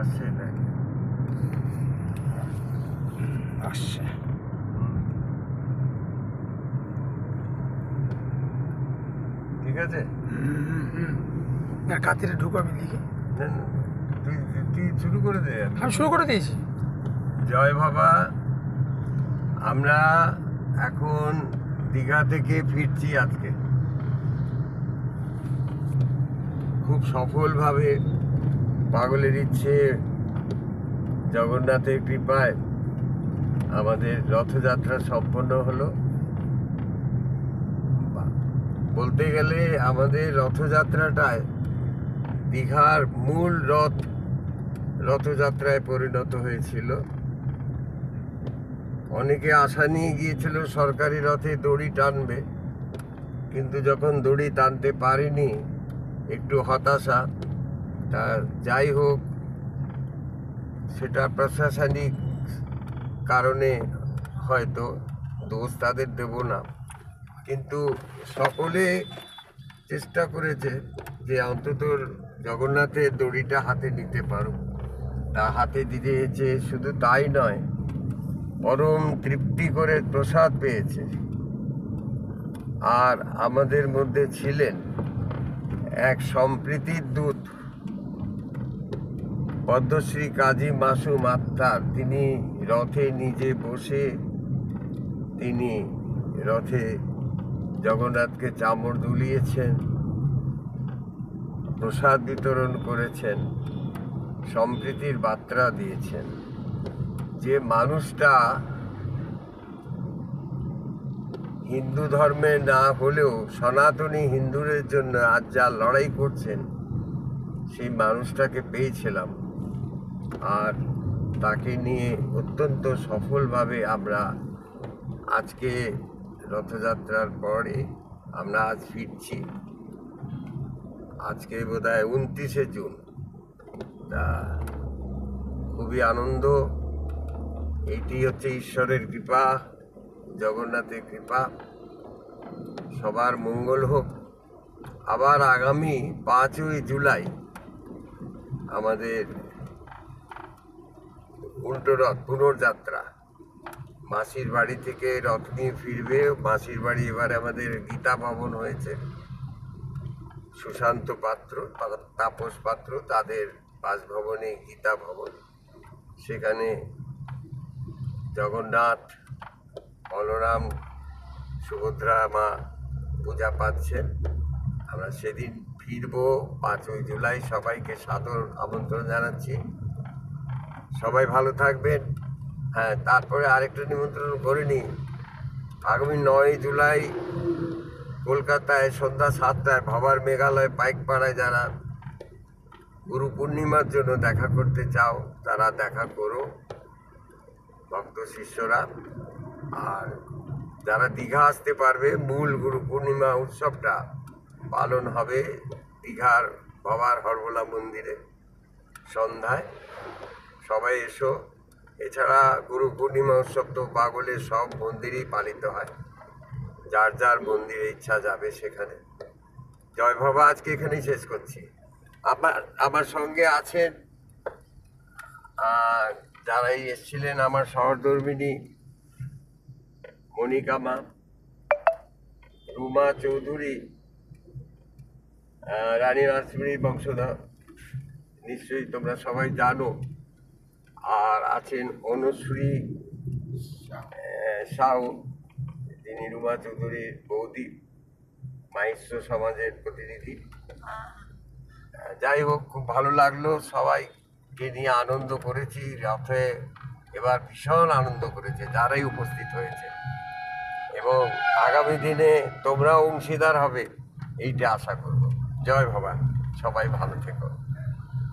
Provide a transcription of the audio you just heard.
আসছে না আসছে ঠিক আছে? না কাতিরে ঢুকো আমি লিখে। না, না, তুই তুই শুরু করে দে আমি। আমি শুরু করে দিয়েছি। জয় বাবা আমরা এখন দীঘা থেকে ফিরছি আজকে। খুব সফলভাবে পাগলের ইচ্ছে, জগন্নাথের কৃপায় আমাদের রথযাত্রা সম্পন্ন হলো। বলতে গেলে আমাদের রথযাত্রাটায় দীঘার মূল রথ রথযাত্রায় পরিণত হয়েছিল। অনেকে আশা নিয়ে গিয়েছিল সরকারি রথে দড়ি টানবে, কিন্তু যখন দড়ি টানতে পারেনি, একটু হতাশা তা যাই হোক, সেটা প্রশাসনিক কারণে হয়তো দোষ তাদের দেব না। কিন্তু সকলে চেষ্টা করেছে যে অন্তত জগন্নাথের দড়িটা হাতে নিতে পারুক। তা হাতে দিয়েছে শুধু তাই নয়, পরম তৃপ্তি করে প্রসাদ পেয়েছে। আর আমাদের মধ্যে ছিলেন এক সম্প্রীতির দূত। পদ্মশ্রী কাজী মাসুম আত্মার তিনি রথে নিজে বসে, তিনি রথে জগন্নাথকে চামড় দুলিয়েছেন, প্রসাদ বিতরণ করেছেন, সম্প্রীতির বার্তা দিয়েছেন। যে মানুষটা হিন্দু ধর্মে না হলেও সনাতনী হিন্দুদের জন্য আজ যা লড়াই করছেন, সেই মানুষটাকে পেয়েছিলাম। আর তাকে নিয়ে অত্যন্ত সফলভাবে আমরা আজকে রথযাত্রার পরে আমরা আজ ফিরছি। আজকে বোধ হয় উনত্রিশে জুন। তা খুবই আনন্দ। এটি হচ্ছে ঈশ্বরের কৃপা, জগন্নাথের কৃপা। সবার মঙ্গল হোক। আবার আগামী পাঁচই জুলাই আমাদের উল্টো রথ পুনর্যাত্রা মাসির বাড়ি থেকে রথ নিয়ে ফিরবে। মাসির বাড়ি এবার আমাদের গীতা ভবন হয়েছে। সুশান্ত পাত্র তাপস পাত্র, তাদের বাসভবনে গীতা ভবন। সেখানে জগন্নাথ, বলরাম, সুভদ্রা মা পূজা পাচ্ছেন। আমরা সেদিন ফিরবো পাঁচই জুলাই। সবাইকে সাদর আমন্ত্রণ জানাচ্ছি। সবাই ভালো থাকবেন। হ্যাঁ তারপরে আরেকটা নিমন্ত্রণ করিনি আগামী নয় জুলাই কলকাতায় সন্ধ্যা সাতটায় ভাবার মেঘালয় পাইকপাড়ায় যারা গুরু পূর্ণিমার জন্য দেখা করতে চাও, তারা দেখা করো। ভক্ত শিষ্যরা। আর যারা দীঘা আসতে পারবে, মূল গুরু পূর্ণিমা উৎসবটা পালন হবে দীঘার বাবার হরবোলা মন্দিরে সন্ধ্যায়। সবাই এসো। এছাড়া গুরু পূর্ণিমা উৎসব তো পাগলের সব মন্দিরেই পালিত হয়। যার যার মন্দিরে ইচ্ছা যাবে সেখানে। জয় বাবা আজকে এখানেই শেষ করছি। আমার আমার সঙ্গে আছেন আহ, যারাই এসেছিলেন আমার সহধর্মিনী মনিকা মা রুমা চৌধুরী রানী রাসমণির বংশধর। নিশ্চয়ই তোমরা সবাই জানো আর আছেন অনুশ্রী সাউ তিনি রুমা চৌধুরীর বৌদি মাহিষ্য সমাজের প্রতিনিধি। যাই হোক, খুব ভালো লাগল সবাইকে নিয়ে আনন্দ করেছি। রথে এবার ভীষণ আনন্দ করেছে, যারাই উপস্থিত হয়েছে। এবং আগামী দিনে তোমরাও অংশীদার হবে, এইটা আশা করব। জয় ভবান, সবাই ভালো থেকো।